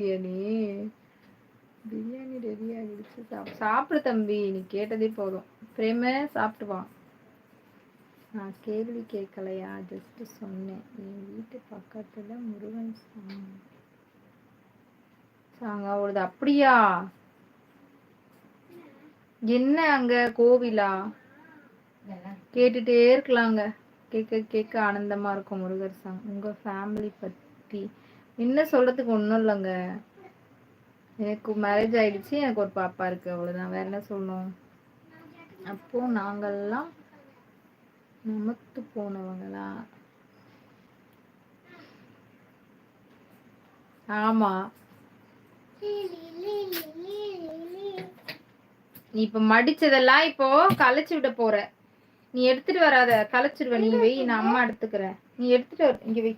Biryani. Biryani ready ஆகிடுச்சு. சாப் சாப்பிடு தம்பி. நீ கேட்டதே போதும். பிரேம சாப்பிட்டு வா நான் கேள்வி கேட்கலையா? ஜஸ்ட் சொன்னேன். என் வீட்டு பக்கத்துல முருகன் சாங் சாங்க ஓடுது அப்படியா? என்ன அங்க கோவிலா? கேட்டுட்டே இருக்கலாங்க. கேட்க கேட்க ஆனந்தமா இருக்கும் முருகர் சாங். உங்க ஃபேமிலி பத்தி. என்ன சொல்றதுக்கு ஒன்றும் இல்லைங்க. எனக்கு மேரேஜ் ஆயிடுச்சு எனக்கு ஒரு பாப்பா இருக்கு அவ்வளவுதான். வேற என்ன சொல்லணும்? அப்போ நாங்கெல்லாம் நமத்து போனவங்களா? ஆமா. நீ இப்ப மடிச்சதெல்லாம் இப்போ களைச்சு விட போற. நீ எடுத்துட்டு வராத கலைச்சிடுவ நீ வை நான் அம்மா எடுத்துக்கிறேன். நீ எடுத்துட்டு இங்க வை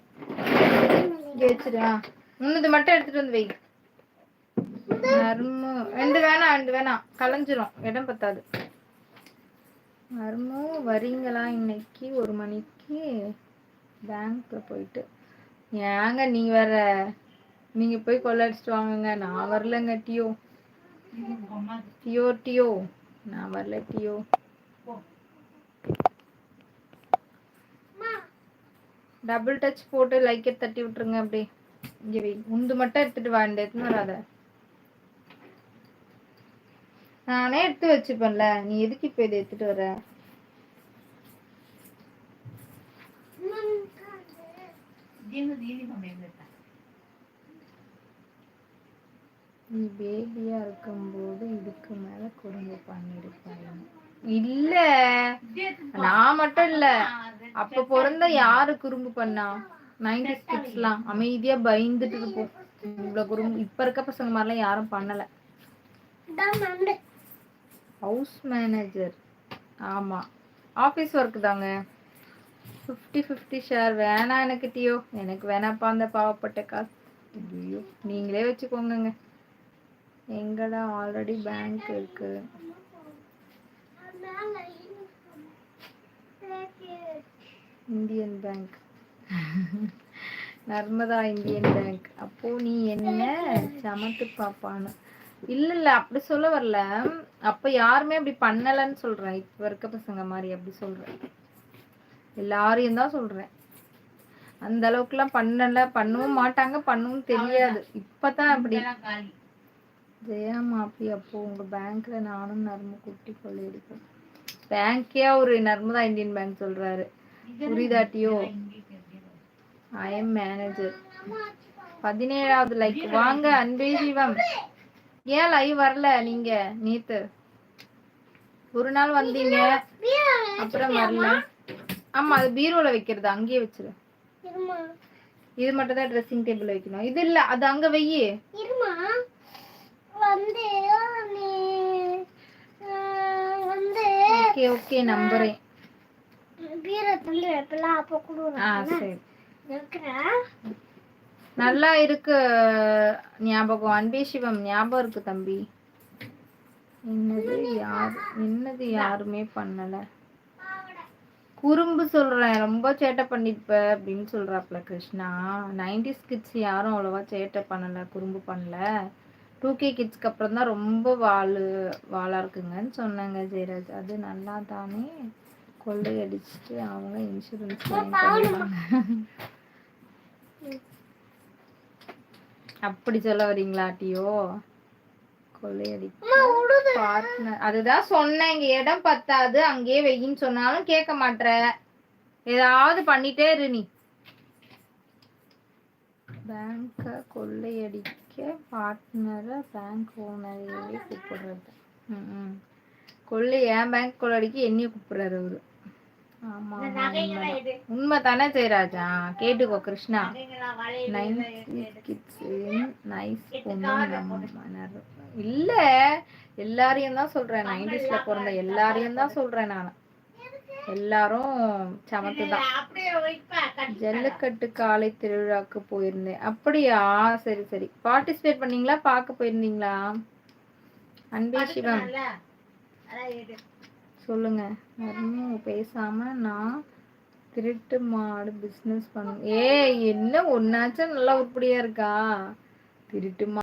உன்னது மட்டும் எடுத்துட்டு வந்து வை. மர்மு ரெண்டு வேணாம் ரெண்டு வேணாம். கலைஞ்சிரும். இடம் பத்தாது. மர்மு வரீங்களா இன்னைக்கு? ஒரு மணிக்கு பேங்க்ல போயிட்டு. ஏங்க நீ வேற நீங்க போய் கொள்ளடிச்சிட்டு வாங்குங்க. நான் வரலங்க டியோ. Deo deo. நான் வரல டியோ. டபுள் டச் போட்டு லைக்கை தட்டி விட்டுருங்க அப்படியே இங்க வை. உந்து மட்டும் எடுத்துட்டு வா இந்த எடுத்துன்னு வராத. நானே எடுத்து வச்சுப்பேன்ல. நீ எதுக்கு இப்ப இதை எடுத்துட்டு வர? நீ பேபியா இருக்கும்போது இதுக்கு மேல குடும்ப பண்ணிருப்பேன் இல்ல. நான் மட்டும் இல்ல. அப்ப பிறந்த யாரு குறும்பு பண்ணா? நைன்டி கிட்ஸ்லாம் அமைதியா பயந்துட்டு இருப்போம். இவ்வளவு குறும்பு இப்ப இருக்க பசங்க மாதிரிலாம் யாரும் பண்ணல. ஹவுஸ் மேனேஜர் ஆமா. ஆபீஸ் ஒர்க் தாங்க. ஃபிஃப்டி ஃபிஃப்டி ஷேர் வேணாம் எனக்கு டியோ. எனக்கு வேணாப்பா அந்த பாவப்பட்ட காசு. ஐயோ நீங்களே வச்சுக்கோங்க எங்கடா? ஆல்ரெடி பேங்க் இருக்கு. Indian bank. Narmada Indian bank. அப்போ நீ என்ன சமத்து பாப்பான்னு. இல்ல இல்ல அப்படி சொல்ல வரல. அப்ப யாருமே அப்படி பண்ணலன்னு சொல்றேன் இப்ப இருக்க பசங்க மாதிரி அப்படி சொல்றேன் எல்லாரையும் தான் சொல்றேன். அந்த அளவுக்கு எல்லாம் பண்ணல. பண்ணவும் மாட்டாங்க. பண்ணவும் தெரியாது. இப்பதான் அப்படி. ஜெயா மாப்பி அப்போ உங்க பேங்க்ல நானும் நர்ம குட்டி கொள்ளையடிப்பேன் பேங்கே ஒரு நர்மதா இந்தியன் பேங்க் சொல்றாரு. புரியுதாட்டியோ ஐ எம் மேனேஜர் பதினேழாவது லைக் வாங்க அன்பே சிவம். ஏன் லைவ் வரல நீங்க நேத்து? ஒரு நாள் வந்தீங்க அப்புறம் வரல. ஆமா அது பீரோல வைக்கிறது அங்கேயே வச்சிரு. இது மட்டும் தான் ட்ரெஸ்ஸிங் டேபிள் வைக்கணும். இது இல்ல அது அங்க வந்து ஓகே ஓகே நம்புறேன். தள்ளி வைப்பலாம் அப்போ ஆ கொடுக்குறேன் நல்லா இருக்கு ஞாபகம். அன்பே சிவம் ஞாபகம் இருக்கு தம்பி. என்னது யார் என்னது யாருமே பண்ணல. குறும்பு சொல்றேன் ரொம்ப சேட்டை பண்ணிப்ப அப்படின்னு சொல்றாப்ல கிருஷ்ணா. நைன்டிஸ் கிட்ஸ் யாரும் அவ்வளவா சேட்டை பண்ணல குறும்பு பண்ணல. டூ கே கிட்ஸ்க்கு அப்புறம் தான் ரொம்ப வாழு வாழா இருக்குங்கன்னு சொன்னாங்க ஜெயராஜ். அது நல்லா தானே கொள்ளையடிச்சிட்டு அவங்க இன்சூரன்ஸ் அப்படி சொல்ல வரீங்களா டியோ? கொள்ளையடி பார்ட்னர் அதுதான் சொன்னேன் இங்க இடம் பத்தாது அங்கேயே வெயின்னு சொன்னாலும் கேட்க மாட்ற. ஏதாவது பண்ணிட்டே இரு நீ. பேங்க கொள்ளையடிக்க பார்ட்னரை பேங்க் ஓனரையே கூப்பிடுறது. ம், ம். கொள்ளை என் பேங்க் கொள்ளையடிக்க என்னைய கூப்பிடுறாரு அவரு? உண்மைதான். உண்மைதானே ஜெயராஜா? கேட்டுக்கோ கிருஷ்ணா. நைஸ் இல்ல எல்லாரையும் தான் சொல்றேன். நைன்டிஸ்ல பிறந்த எல்லாரையும் தான் சொல்றேன் நான். எல்லாரும் சமத்து தான். ஜல்லிக்கட்டு காலை திருவிழாக்கு போயிருந்தேன். அப்படியா? சரி சரி. பார்ட்டிசிபேட் பண்ணீங்களா? பார்க்க போயிருந்தீங்களா? அன்பே சிவம். சொல்லுங்க. பேசாம நான் திருட்டு மாடு பிசினஸ் பண்ணும். ஏய் என்ன ஒன்னாச்சும் நல்லா உருப்படியா இருக்கா? திருட்டுமா